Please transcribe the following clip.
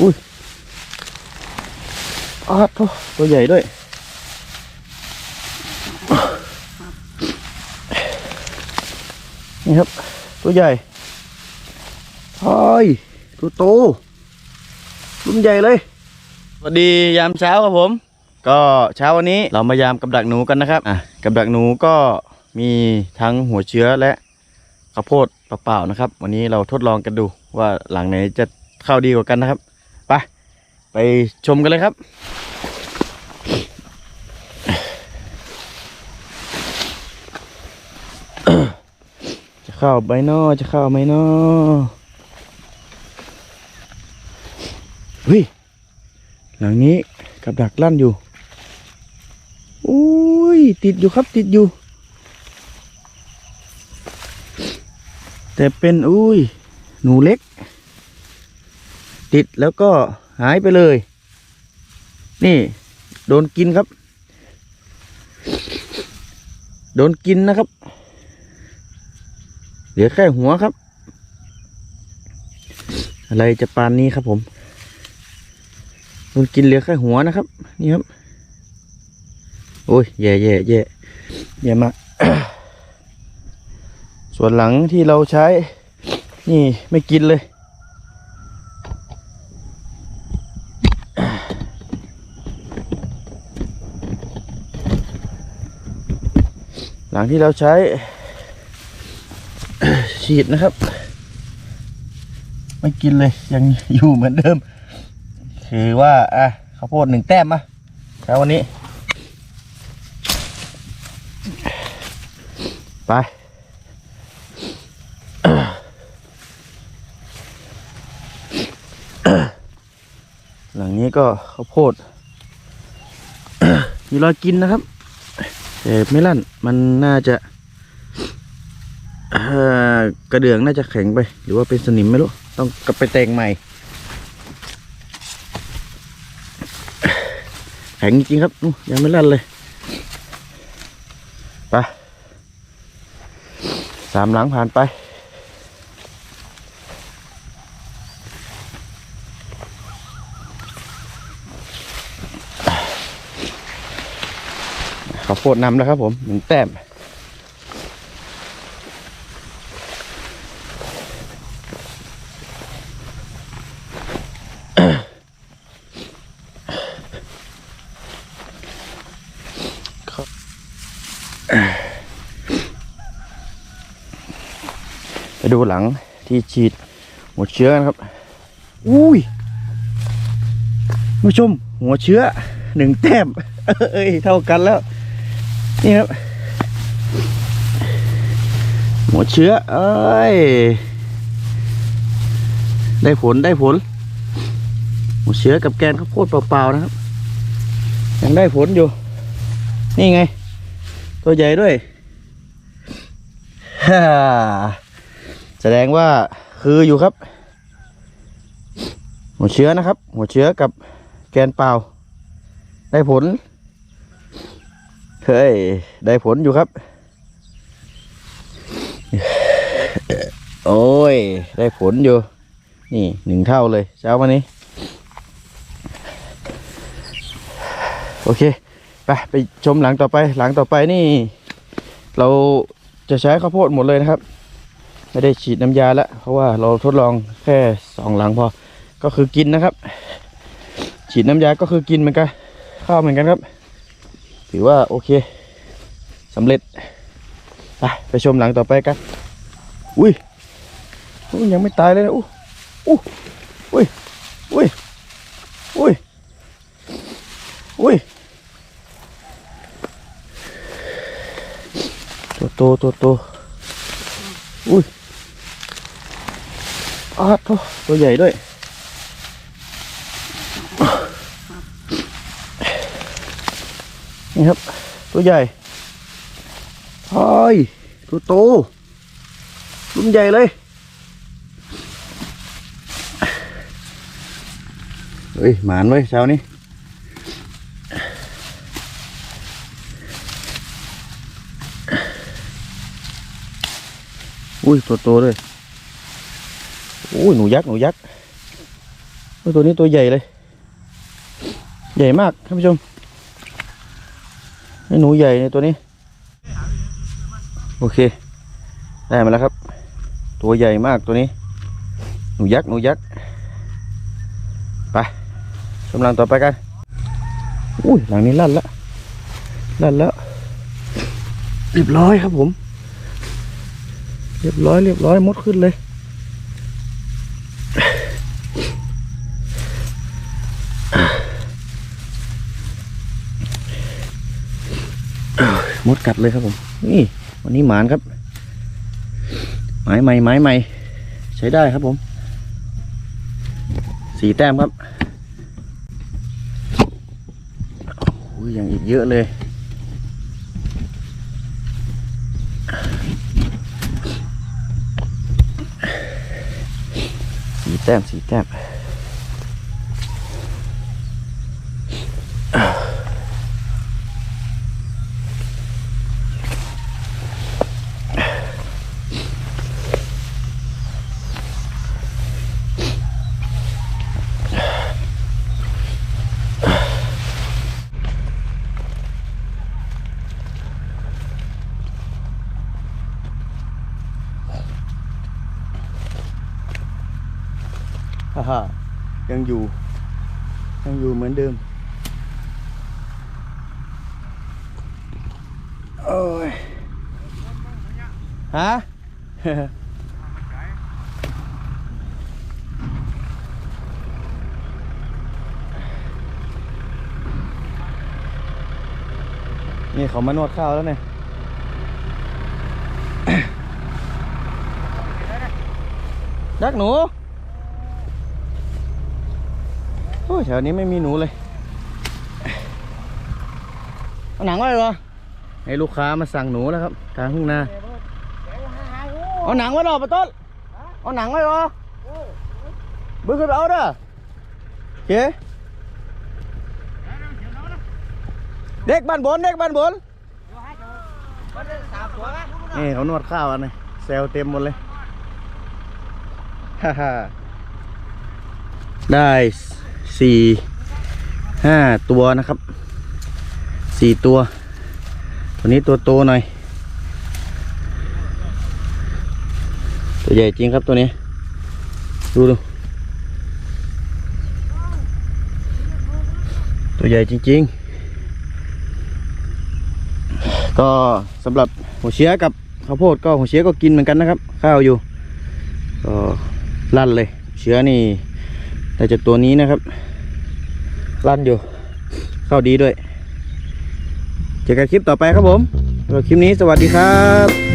อุ้ยอาดโถ่ตัวใหญ่ด้วยนี่ครับ ตัวใหญ่โอ้ยตัวโตรุ่นใหญ่เลยสวัสดียามเช้าครับผม ก็เช้าวันนี้เรามายามกับดักหนูกันนะครับอะกับดักหนูก็มีทั้งหัวเชื้อและข้าวโพดเปล่าๆนะครับ วันนี้เราทดลองกันดูว่าหลังไหนจะเข้าดีกว่ากันนะครับ ไปไปชมกันเลยครับ จะเข้าใบนอจะเข้าไหมนอเฮ้ย หลังนี้กับดักลั่นอยู่อุ้ยติดอยู่ครับติดอยู่ แต่เป็นอุ้ยหนูเล็ก ติดแล้วก็หายไปเลย นี่โดนกินครับ โดนกินนะครับ เหลือแค่หัวครับ อะไรจะปานนี้ครับผมโดนกินเหลือแค่หัวนะครับ นี่ครับ โอ้ยแย่แย่แย่แย่มากส่วนหลังที่เราใช้ นี่ไม่กินเลย หลังที่เราใช้ฉีดนะครับ ไม่กินเลยยังอยู่เหมือนเดิม คือว่าอะข้าวโพดหนึ่งแต้มมาเช้าวันนี้ ไปหลังนี้ก็ข้าวโพดมีรอยกินนะครับ แต่ไม่ลั่นมันน่าจะกระเดื่องน่าจะแข็งไป หรือว่าเป็นสนิมไม่รู้ ต้องกลับไปแต่งใหม่ แข็งจริงครับยังไม่ลั่นเลยไปสามหลังผ่านไป ข้าวโพดนำแล้วครับผมหนึ่งแต้มไปดูหลังที่ฉีดหัวเชื้อนะครับ อุ้ยผู้ชม หัวเชื้อหนึ่งแต้ม เอ้ย เท่ากันแล้ว นี่ครับหัวเชื้อ เอ้ย ได้ผลได้ผลหัวเชื้อกับแกนข้าวโพดเปล่าๆนะครับ ยังได้ผลอยู่ นี่ไง ตัวใหญ่ด้วยฮ่าแสดงว่าคืออยู่ครับ หัวเชื้อนะครับ หัวเชื้อกับแกนเปล่า ได้ผล เฮ้ย ได้ผลอยู่ครับ โอ้ย ได้ผลอยู่ นี่หนึ่งเท่าเลย เช้าวันนี้ โอเค ไป ไปชมหลังต่อไป หลังต่อไปนี่ เราจะใช้ข้าวโพดหมดเลยนะครับ ไม่ได้ฉีดน้ำยาแล้วเพราะว่าเราทดลองแค่สองหลังพอ ก็คือกินนะครับ ฉีดน้ำยาก็คือกินเหมือนกัน ข้าวเหมือนกันครับ ถือว่าโอเคสำเร็จไปไปชมหลังต่อไปกันอุ้ยยังไม่ตายเลยนะอู้อู้อุ้ยอุ้ยอุ้ยอุ้ยตัวโตตัวโตอุ้ยอ้าดโถ่ตัวใหญ่ด้วย นี่ครับ ตัวใหญ่โอ้ยตัวโตรุ่นใหญ่เลยเฮ้ยหมานไว้ยเช้านี้อุ้ยตัวโตเลยอุ้ยหนูยักษ์หนูยักษ์ตัวนี้ตัวใหญ่เลย ใหญ่มากท่านผู้ชม หนูใหญ่ในตัวนี้ โอเค ได้มาแล้วครับ ตัวใหญ่มากตัวนี้ หนูยักษ์หนูยักษ์ไปชมหลังต่อไปกันอุ้ยหลังนี้ลั่นละลั่นแล้วเรียบร้อยครับผม เรียบร้อยเรียบร้อยมดขึ้นเลย มดกัดเลยครับผม นี่ วันนี้หมานครับ ไม้ใหม่ไม้ใหม่ใช้ได้ครับผม สีแต้มครับโอ้ยยังอีกเยอะเลยสีแต้มสีแต้ม ฮ่าฮ่ายังอยู่ ยังอยู่เหมือนเดิมโอ้ยฮะนี่เขามานวดข้าวแล้วเนี่ยดักหนู โอ้ยแถวนี้ไม่มีหนูเลยเอาหนังไว้เหรอให้ลูกค้ามาสั่งหนูแล้วครับทางทุ่งนาเอาหนังไว้หรอปะต้นเอาหนังไว้เหรอบึ้งขึ้นไปเอาเด้อโอเคเด็กบ้านบนเด็กบ้านบนนี่เขานวดข้าวอันนี้เซลเต็มหมดเลยฮ่าฮ่าได้ สี่ห้าตัวนะครับสี่ตัว ตัวนี้ตัวโตหน่อย ตัวใหญ่จริงครับตัวนี้ ดูดูตัวใหญ่จริง ๆ ก็สำหรับหัวเชื้อกับข้าวโพดก็หัวเชื้อก็กินเหมือนกันนะครับ ข้าวอยู่ก็ลั่นเลย เชื้อนี่ แต่จากตัวนี้นะครับ ลั่นอยู่ เข้าดีด้วย เจอกันคลิปต่อไปครับผมสำหรับคลิปนี้สวัสดีครับ